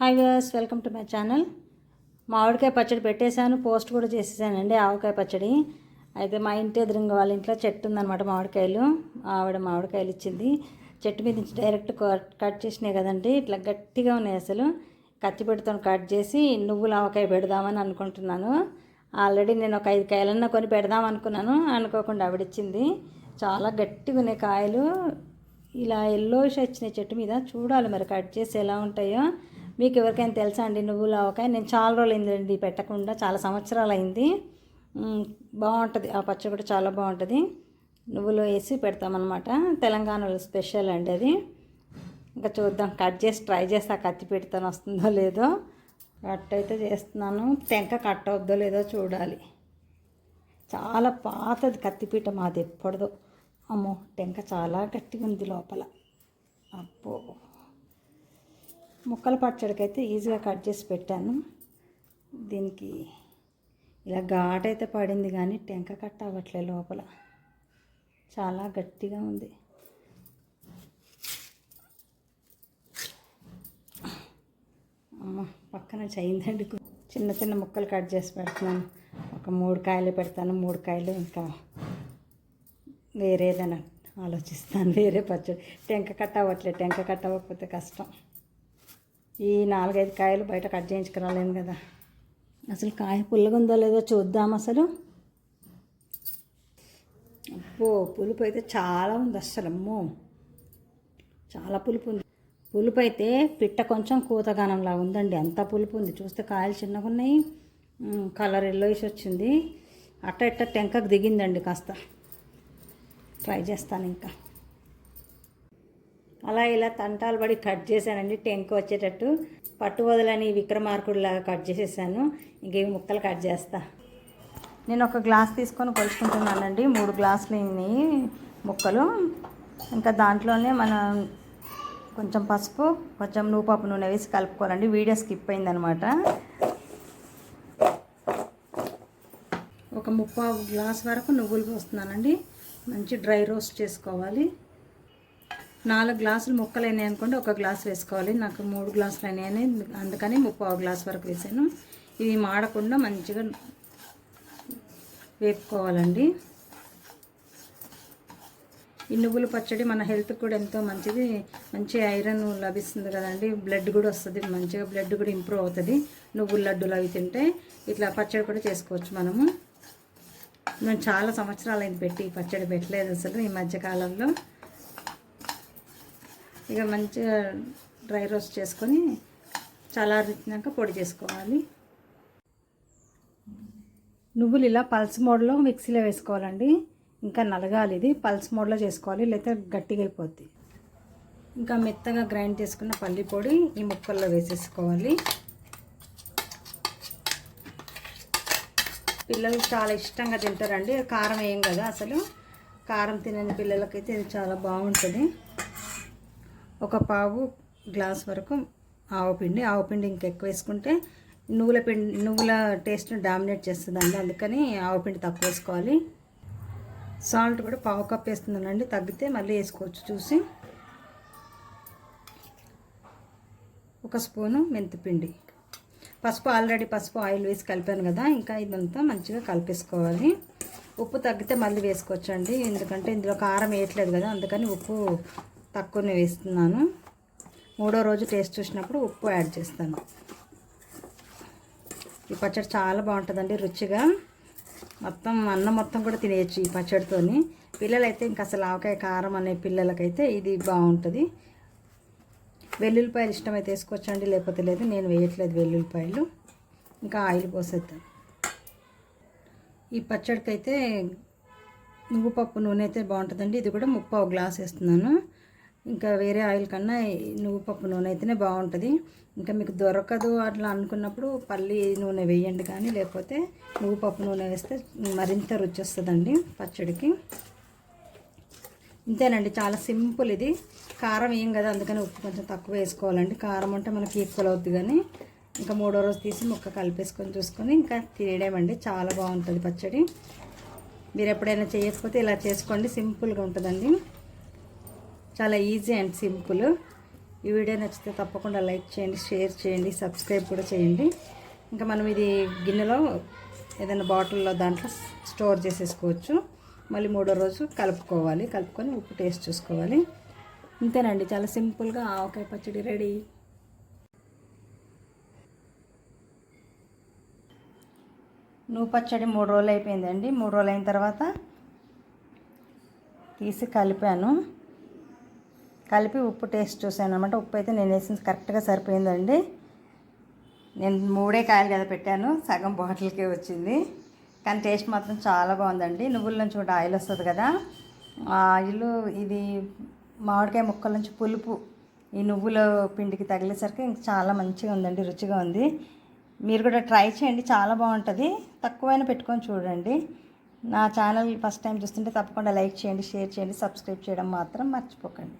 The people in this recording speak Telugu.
Hi viewers welcome to my channel మామిడికాయ పచ్చడి పెట్టేశాను పోస్ట్ కూడా చేసేసానండి ఆవకాయ పచ్చడి. అయితే మా ఇంటి ఎదురుగా వాళ్ళ ఇంట్లో చెట్టు ఉందన్నమాట మామిడికాయలు. ఆవిడ మామిడికాయలు ఇచ్చింది. చెట్టు మీద నుంచి డైరెక్ట్ కట్ కట్ చేసినాయి కదండి ఇట్లా గట్టిగా ఉన్నాయి అసలు. కత్తిపెట్టుతో కట్ చేసి నువ్వులు ఆవకాయ పెడదామని అనుకుంటున్నాను. ఆల్రెడీ నేను ఒక ఐదు కాయలన్నా కొని పెడదాం అనుకున్నాను అనుకోకుండా ఆవిడిచ్చింది చాలా గట్టిగా ఉన్నాయి కాయలు. ఇలా ఎల్లోష్ వచ్చినాయి చెట్టు మీద. చూడాలి మరి కట్ చేసి ఎలా ఉంటాయో. మీకు ఎవరికైనా తెలుసా అండి? నువ్వులు ఆవకాయ నేను చాలా రోజులు అయిందండి పెట్టకుండా చాలా సంవత్సరాలు అయింది బాగుంటుంది. ఆ పచ్చడి కూడా చాలా బాగుంటుంది. నువ్వులు వేసి పెడతామన్నమాట. తెలంగాణలో స్పెషల్ అండి అది. ఇంకా చూద్దాం. కట్ చేసి ట్రై చేసి ఆ కత్తి పెడతాను వస్తుందో లేదో. కట్ అయితే చేస్తున్నాను. టెంక కట్ అవుద్దో లేదో చూడాలి. చాలా పాతది కత్తిపీట మాది ఎప్పటిదో. అమ్మో టెంక చాలా గట్టిగా ఉంది లోపల. అబ్బో. ముక్కల పచ్చడికైతే ఈజీగా కట్ చేసి పెట్టాను. దీనికి ఇలా ఘాటైతే పడింది కానీ టెంక కట్ అవ్వట్లే లోపల. చాలా గట్టిగా ఉంది. అమ్మ పక్కన చేయిందండి చిన్న చిన్న ముక్కలు కట్ చేసి పెడుతున్నాను. ఒక మూడు కాయలు పెడతాను. మూడు కాయలు ఇంకా వేరేదైనా ఆలోచిస్తాను. వేరే పచ్చడి. టెంక కట్ అవ్వట్లేదు టెంక కట్ అవ్వకపోతే కష్టం. ఈ నాలుగైదు కాయలు బయట కట్ చేయించుకురాలేను కదా. అసలు కాయ పుల్లగా ఉందో లేదో చూద్దాం అసలు. అబ్బో పులుపు అయితే చాలా ఉంది అసలు అమ్మో. చాలా పులుపు ఉంది. పులుపు అయితే పిట్ట కొంచెం కూతగానంలా ఉందండి. అంత పులుపు ఉంది. చూస్తే కాయలు చిన్నగా ఉన్నాయి. కలర్ ఎల్లోయిస్ వచ్చింది. అట్ట ఇట్ట టెంకకు దిగిందండి కాస్త. ట్రై చేస్తాను ఇంకా. అలా ఇలా తంటాలు పడి కట్ చేశానండి. టెంక వచ్చేటట్టు పట్టు వదలని విక్రమార్కుడిలాగా కట్ చేసేసాను. ఇంకేమి ముక్కలు కట్ చేస్తా. నేను ఒక గ్లాస్ తీసుకొని కొలుచుకుంటున్నానండి. మూడు గ్లాసులు ఇన్ని ముక్కలు. ఇంకా దాంట్లోనే మనం కొంచెం పసుపు కొంచెం నూపప్పు నూనె వేసి కలుపుకోవాలండి. వీడియో స్కిప్ అయిందనమాట. ఒక ముప్పావు గ్లాస్ వరకు నువ్వులు పోస్తున్నానండి. మంచి డ్రై రోస్ట్ చేసుకోవాలి. నాలుగు గ్లాసులు ముక్కలు అయినాయి అనుకోండి ఒక గ్లాస్ వేసుకోవాలి. నాకు మూడు గ్లాసులు అయినాయని అందుకని ముప్పావు గ్లాస్ వరకు వేసాను. ఇవి మాడకుండా మంచిగా వేపుకోవాలండి. ఈ నువ్వుల పచ్చడి మన హెల్త్కి కూడా ఎంతో మంచిది. మంచి ఐరన్ లభిస్తుంది కదండి. బ్లడ్ కూడా వస్తుంది. మంచిగా బ్లడ్ కూడా ఇంప్రూవ్ అవుతుంది. నువ్వుల లడ్డూలు అవి తింటే ఇట్లా పచ్చడి కూడా చేసుకోవచ్చు మనము. మేము చాలా సంవత్సరాలు అయింది పెట్టి ఈ పచ్చడి పెట్టలేదు అసలు ఈ మధ్యకాలంలో. ఇక మంచిగా డ్రై రోస్ట్ చేసుకొని చల్లారించినాక పొడి చేసుకోవాలి. నువ్వులు ఇలా పల్స్ మోడ్లో మిక్సీలో వేసుకోవాలండి. ఇంకా నలగాలి ఇది. పల్స్ మోడ్లో చేసుకోవాలి. లేకపోతే గట్టిగా అయిపోద్ది. ఇంకా మెత్తగా గ్రైండ్ చేసుకున్న పల్లి పొడి ఈ ముక్కల్లో వేసేసుకోవాలి. పిల్లలు చాలా ఇష్టంగా తింటారండి. కారం వేయం కదా అసలు. కారం తినని పిల్లలకైతే ఇది చాలా బాగుంటుంది. ఒక పావు గ్లాస్ వరకు ఆవపిండి ఆవపిండి ఇంకా ఇంకెక్కువ వేసుకుంటే నువ్వుల పిండి నువ్వుల టేస్ట్ని డామినేట్ చేస్తుందండి. అందుకని ఆవపిండి తక్కువ వేసుకోవాలి. సాల్ట్ కూడా పావు కప్ వేస్తున్నానండి. తగ్గితే మళ్ళీ వేసుకోవచ్చు చూసి. ఒక స్పూను మెంతిపిండి పసుపు ఆల్రెడీ పసుపు ఆయిల్ వేసి కలిపాను కదా ఇంకా ఇదంతా మంచిగా కలిపేసుకోవాలి. ఉప్పు తగ్గితే మళ్ళీ వేసుకోవచ్చండి. ఎందుకంటే ఇందులో కారం వేయట్లేదు కదా అందుకని ఉప్పు తక్కువనే వేస్తున్నాను. మూడో రోజు టేస్ట్ చూసినప్పుడు ఉప్పు యాడ్ చేస్తాను. ఈ పచ్చడి చాలా బాగుంటుందండి రుచిగా. మొత్తం అన్నం మొత్తం కూడా తినేయచ్చు ఈ పచ్చడితోని. పిల్లలైతే ఇంకా అసలు ఆవకాయ కారం అనే పిల్లలకైతే ఇది బాగుంటుంది. వెల్లుల్లిపాయలు ఇష్టమైతే వేసుకోవచ్చండి లేకపోతే లేదు నేను వేయట్లేదు వెల్లుల్లిపాయలు. ఇంకా ఆయిల్ పోసేద్దాం. ఈ పచ్చడికి అయితే నువ్వు పప్పు నూనె అయితే బాగుంటుందండి ఇది కూడా ముప్పావు గ్లాస్ వేస్తున్నాను. ఇంకా వేరే ఆయిల్ కన్నా నువ్వు పప్పు నూనె అయితేనే బాగుంటుంది. ఇంకా మీకు దొరకదు అట్లా అనుకున్నప్పుడు పల్లి నూనె వేయండి కానీ లేకపోతే నువ్వు పప్పు నూనె వేస్తే మరింత రుచి వస్తుందండి పచ్చడికి. ఇంతేనండి చాలా సింపుల్ ఇది. కారం ఏం కదా అందుకని ఉప్పు కొంచెం తక్కువ వేసుకోవాలండి. కారం అంటే మనకి ఈక్వల్ అవుద్ది కానీ ఇంకా మూడో రోజు తీసి ముక్క కలిపేసుకొని చూసుకొని ఇంకా తినేయడమండి. చాలా బాగుంటుంది పచ్చడి. మీరు ఎప్పుడైనా చేయకపోతే ఇలా చేసుకోండి సింపుల్గా ఉంటుందండి. చాలా ఈజీ అండ్ సింపుల్ ఈ వీడియో నచ్చితే తప్పకుండా లైక్ చేయండి షేర్ చేయండి సబ్స్క్రైబ్ కూడా చేయండి. ఇంకా మనం ఇది గిన్నెలో ఏదైనా బాటిల్లో దాంట్లో స్టోర్ చేసేసుకోవచ్చు. మళ్ళీ మూడో రోజు కలుపుకోవాలి. కలుపుకొని ఉప్పు టేస్ట్ చూసుకోవాలి. ఇంతేనండి. చాలా సింపుల్గా ఆవకాయ పచ్చడి రెడీ నువ్వు పచ్చడి మూడు రోజులు అయిపోయిందండి. మూడు రోజులు అయిన తర్వాత తీసి కలిపాను. కలిపి ఉప్పు టేస్ట్ చూసాను అనమాట ఉప్పు అయితే నేను వేసింది కరెక్ట్గా సరిపోయిందండి. నేను మూడే కాయలు కదా పెట్టాను సగం బాటిల్కే వచ్చింది. కానీ టేస్ట్ మాత్రం చాలా బాగుందండి. నువ్వుల నుంచి కూడా ఆయిల్ వస్తుంది కదా. ఆ ఆయిల్ ఇది మామిడికాయ ముక్కల నుంచి పులుపు ఈ నువ్వుల పిండికి తగిలేసరికి ఇంక చాలా మంచిగా ఉందండి రుచిగా ఉంది. మీరు కూడా ట్రై చేయండి చాలా బాగుంటుంది. తక్కువైనా పెట్టుకొని చూడండి. నా ఛానల్ ఫస్ట్ టైం చూస్తుంటే తప్పకుండా లైక్ చేయండి షేర్ చేయండి సబ్స్క్రైబ్ చేయడం మాత్రం మర్చిపోకండి.